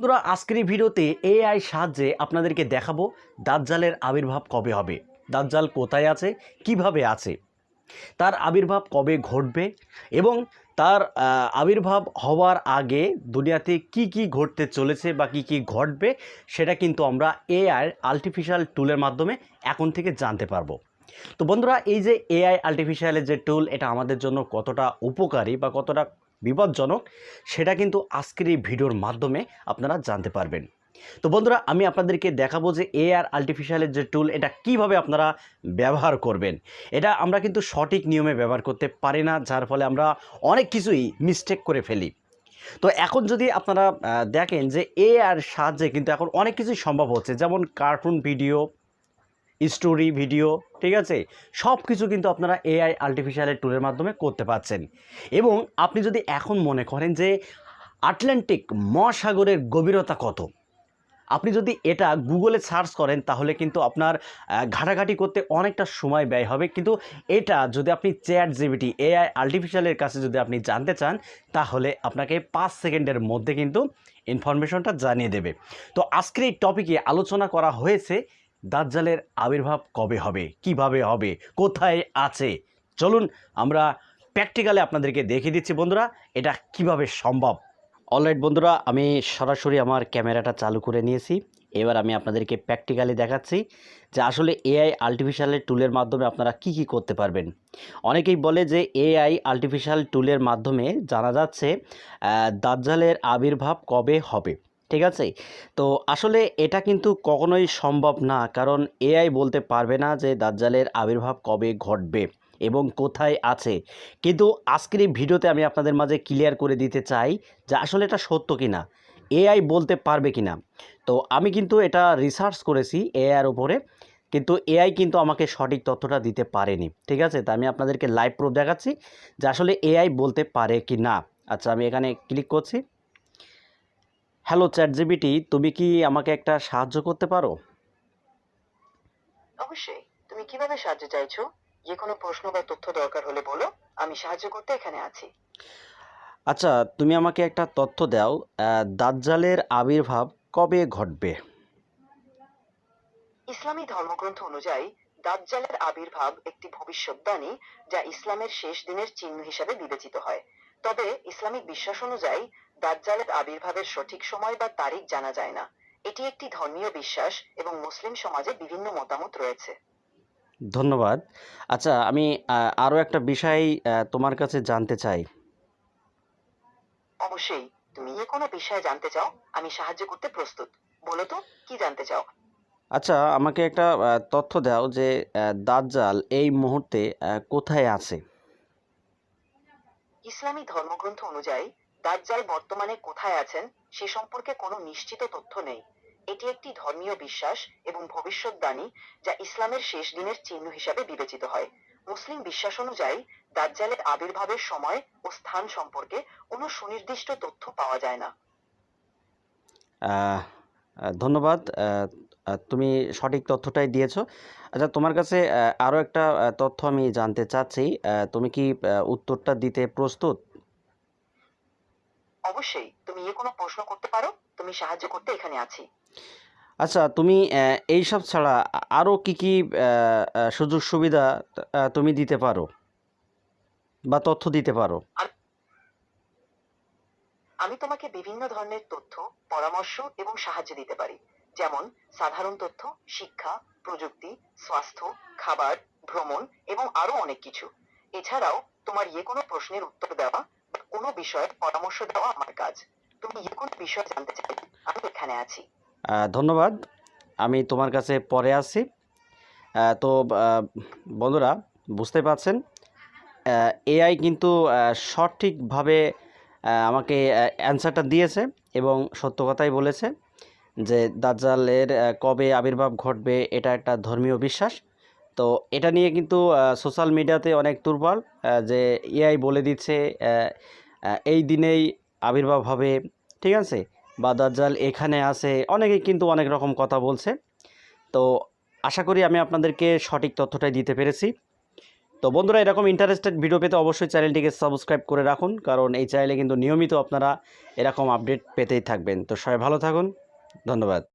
বন্ধুরা, আজকের ভিডিওতে এআই সাহায্যে আপনাদেরকে দেখাবো দাজ্জালের আবির্ভাব কবে হবে। দাজ্জাল কোথায় আছে? কীভাবে আছে? তার আবির্ভাব কবে ঘটবে? এবং তার আবির্ভাব হওয়ার আগে দুনিয়াতে কি কি ঘটতে চলেছে বা কি কি ঘটবে, সেটা কিন্তু আমরা এআই আর্টিফিশিয়াল টুলের মাধ্যমে এখন থেকে জানতে পারব। তো বন্ধুরা, এই যে এআই আর্টিফিশিয়ালের যে টুল এটা আমাদের জন্য কতটা উপকারী বা কতটা বিপজ্জনক, সেটা কিন্তু আজকের এই ভিডিওর মাধ্যমে আপনারা জানতে পারবেন। তো বন্ধুরা, আমি আপনাদেরকে দেখাবো যে এআর আর্টিফিশিয়ালের যে টুল এটা কীভাবে আপনারা ব্যবহার করবেন। এটা আমরা কিন্তু সঠিক নিয়মে ব্যবহার করতে পারি না, যার ফলে আমরা অনেক কিছুই মিস্টেক করে ফেলি। তো এখন যদি আপনারা দেখেন যে এআর সাহায্যে কিন্তু এখন অনেক কিছুই সম্ভব হচ্ছে, যেমন কার্টুন ভিডিও স্টোরি ভিডিও ঠিক আছে? সব কিছু কিন্তু আপনারা এআই আর্টিফিশিয়ালের টুলের মাধ্যমে করতে পারছেন। এবং আপনি যদি এখন মনে করেন যে আটলান্টিক মহাসাগরের গভীরতা কত? আপনি যদি এটা গুগলে সার্চ করেন, তাহলে কিন্তু আপনার ঘাটাঘাটি করতে অনেকটা সময় ব্যয় হবে। কিন্তু এটা যদি আপনি চ্যাট জিবিটি এআই আর্টিফিশিয়ালের কাছে যদি আপনি জানতে চান, তাহলে আপনাকে পাঁচ সেকেন্ডের মধ্যে কিন্তু ইনফরমেশনটা জানিয়ে দেবে। তো আজকের এই টপিকে আলোচনা করা হয়েছে দাজ্জালের আবির্ভাব কবে হবে? কীভাবে হবে? কোথায় আছে? চলুন আমরা প্র্যাকটিক্যালি আপনাদেরকে দেখিয়ে দিচ্ছি বন্ধুরা, এটা কীভাবে সম্ভব? অলরাইট বন্ধুরা, আমি সরাসরি আমার ক্যামেরাটা চালু করে নিয়েছি। এবার আমি আপনাদেরকে প্র্যাকটিক্যালি দেখাচ্ছি যে আসলে এআই আর্টিফিশিয়াল টুলের মাধ্যমে আপনারা কি কি করতে পারবেন। অনেকেই বলে যে এআই আর্টিফিশিয়াল টুলের মাধ্যমে জানা যাচ্ছে দাজ্জালের আবির্ভাব কবে হবে। ঠিক আছে? তো আসলে এটা কিন্তু কখনোই সম্ভব না। কারণ এআই বলতে পারবে না যে দাজ্জালের আবির্ভাব কবে ঘটবে এবং কোথায় আছে। কিন্তু আজকের এই ভিডিওতে আমি আপনাদের মাঝে ক্লিয়ার করে দিতে চাই যে আসলে এটা সত্য কি না এআই বলতে পারবে কি না তো আমি কিন্তু এটা রিসার্চ করেছি এআইয়ের উপরে। কিন্তু এআই কিন্তু আমাকে সঠিক তথ্যটা দিতে পারেনি। ঠিক আছে? তা আমি আপনাদেরকে লাইভ প্রুফ দেখাচ্ছি যে আসলে এআই বলতে পারে কি না আচ্ছা আমি এখানে ক্লিক করছি। হ্যালো চ্যাট জিবিটি তুমি কি আমাকে একটা সাহায্য করতে পারো? অবশ্যই। তুমি কীভাবে সাহায্য চাইছো? যে কোনো প্রশ্ন বা তথ্য দরকার হলে বলো। আমি সাহায্য করতে এখানে আছি। আচ্ছা তুমি আমাকে একটা তথ্য দাও। দাজ্জালের আবির্ভাব কবে ঘটবে? ইসলামী ধর্মগ্রন্থ অনুযায়ী দাজ্জালের আবির্ভাব একটি ভবিষ্যৎবাণী যা ইসলামের শেষ দিনের চিহ্ন হিসাবে বিবেচিত হয়। তবে ইসলামিক বিশ্বাস অনুযায়ী দাজ্জালের আবির্ভাবের সঠিক সময় বা তারিখ জানা যায় না। এটি একটি ধর্মীয় বিশ্বাস এবং মুসলিম সমাজে বিভিন্ন মতামত রয়েছে। ধন্যবাদ। আচ্ছা আমি আরও একটা বিষয় তোমার কাছে জানতে চাই। অবশ্যই। তুমি যে কোনো বিষয়ে জানতে চাও আমি সাহায্য করতে প্রস্তুত। বলো তো কি জানতে চাও? আচ্ছা আমাকে একটা তথ্য দাও যে দাজ্জাল এই মুহূর্তে কোথায় আছে? ইসলামী ধর্মগ্রন্থ অনুযায়ী দাজ্জাল বর্তমানে কোথায় আছেন সে সম্পর্কে কোনো নিশ্চিত তথ্য নেই। এটি একটি ধর্মীয় বিশ্বাস এবং ভবিষ্যৎবাণী যা ইসলামের শেষ দিনের চিহ্ন হিসাবে বিবেচিত হয়। মুসলিম বিশ্বাস অনুযায়ী দাজ্জালের আবির্ভাবের সময় ও স্থান সম্পর্কে কোনো সুনির্দিষ্ট তথ্য পাওয়া যায় না। ধন্যবাদ। তুমি সঠিক তথ্যটাই দিয়েছ। আচ্ছা তোমার কাছে আরও একটা তথ্য আমি জানতে চাচ্ছি তুমি কি উত্তরটা দিতে প্রস্তুত? অবশ্যই তুমি যে কোনো প্রশ্ন করতে পারো তুমি সাহায্য করতে এখানে আছি। আচ্ছা তুমি এইসব ছাড়া আরও কি কি সুযোগ সুবিধা তুমি দিতে পারো? বা তথ্য দিতে পারো? আমি তোমাকে বিভিন্ন ধরনের তথ্য পরামর্শ এবং সাহায্য দিতে পারি। যেমন সাধারণ তথ্য শিক্ষা প্রযুক্তি স্বাস্থ্য খাবার ভ্রমণ এবং আরও অনেক কিছু। এছাড়াও তোমার যে কোনো প্রশ্নের উত্তর দেওয়া বা কোনো বিষয়ে পরামর্শ দেওয়া আমার কাজ। তুমি যে কোনো বিষয় জানতে চাইলে আমি এখানে আছি। ধন্যবাদ। আমি তোমার কাছে পরে আহ, তো বন্ধুরা বুঝতে পারছেন? এআই কিন্তু সঠিকভাবে আমাকে অ্যান্সারটা দিয়েছে এবং সত্য কথাই বলেছে। যে দাজ্জালের কবে আবির্ভাব ঘটবে এটা একটা ধর্মীয় বিশ্বাস। তো এটা নিয়ে কিন্তু সোশ্যাল মিডিয়াতে অনেক দুর্বল যে এআই বলে দিচ্ছে এই দিনেই আবির্ভাব হবে, ঠিক আছে? বা দাজ্জাল এখানে আছে, অনেকে কিন্তু অনেক রকম কথা বলছে। তো আশা করি আমি আপনাদেরকে সঠিক তথ্যটাই দিতে পেরেছি। তো বন্ধুরা, এরকম ইন্টারেস্টেড ভিডিও পেতে অবশ্যই চ্যানেলটিকে সাবস্ক্রাইব করে রাখুন, কারণ এই চ্যানেলে কিন্তু নিয়মিত আপনারা এরকম আপডেট পেতেই থাকবেন। তো সবাই ভালো থাকুন। ধন্যবাদ।